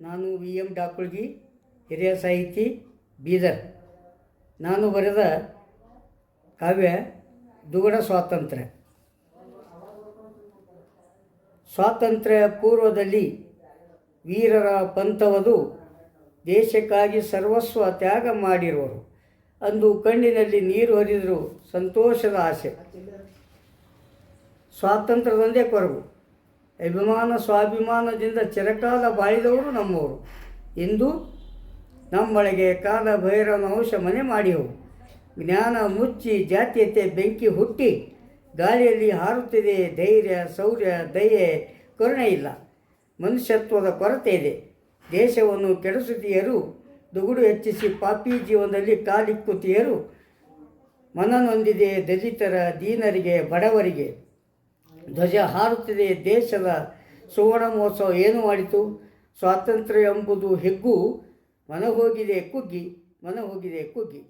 ನಾನು V M Dakulgi, ಹಿರಿಯ ಸಾಹಿತಿ, ಬೀದರ್. ನಾನು ಬರೆದ ಕಾವ್ಯ ದುಗಡ ಸ್ವಾತಂತ್ರ್ಯ. ಸ್ವಾತಂತ್ರ್ಯ ಪೂರ್ವದಲ್ಲಿ ವೀರರ ಪಂಥವದು ದೇಶಕ್ಕಾಗಿ ಸರ್ವಸ್ವ ತ್ಯಾಗ ಮಾಡಿರುವರು. ಅಂದು ಕಣ್ಣಿನಲ್ಲಿ ನೀರು ಹರಿದರು ಸಂತೋಷದ ಆಸೆ. ಸ್ವಾತಂತ್ರ್ಯದೊಂದೇ ಕೊರಗು. ಅಭಿಮಾನ, ಸ್ವಾಭಿಮಾನದಿಂದ ಚಿರಕಾಲ ಬಾಳಿದವರು ನಮ್ಮವರು. ಇಂದು ನಮ್ಮೊಳಗೆ ಕಾಲ ಭೈರವನ ಅಂಶ ಮನೆ ಮಾಡಿಯವು ಜ್ಞಾನ ಮುಚ್ಚಿ ಜಾತೀಯತೆ ಬೆಂಕಿ ಹುಟ್ಟಿ ಗಾಳಿಯಲ್ಲಿ ಹಾರುತ್ತಿದೆ ಧೈರ್ಯ, ಶೌರ್ಯ, ದಯೆ, ಕರುಣೆ ಇಲ್ಲ. ಮನುಷ್ಯತ್ವದ ಕೊರತೆ ಇದೆ. ದೇಶವನ್ನು ಕೆಡಿಸುತ್ತೀಯರು ದುಗುಡು ಹೆಚ್ಚಿಸಿ ಪಾಪಿ ಜೀವನದಲ್ಲಿ ಕಾಲಿಕ್ಕುತ್ತೀಯರು ಮನನೊಂದಿದೆ ದಲಿತರ, ದೀನರಿಗೆ, ಬಡವರಿಗೆ. ಧ್ವಜ ಹಾರುತ್ತಿದೆ, ದೇಶದ ಸುವರ್ಣ ಮಹೋತ್ಸವ ಏನು ಮಾಡಿತು? ಸ್ವಾತಂತ್ರ್ಯ ಎಂಬುದು ಹೆಗ್ಗು ಮನ ಹೋಗಿದೆ ಕುಗ್ಗಿ ಮನ ಹೋಗಿದೆ ಕುಗ್ಗಿ.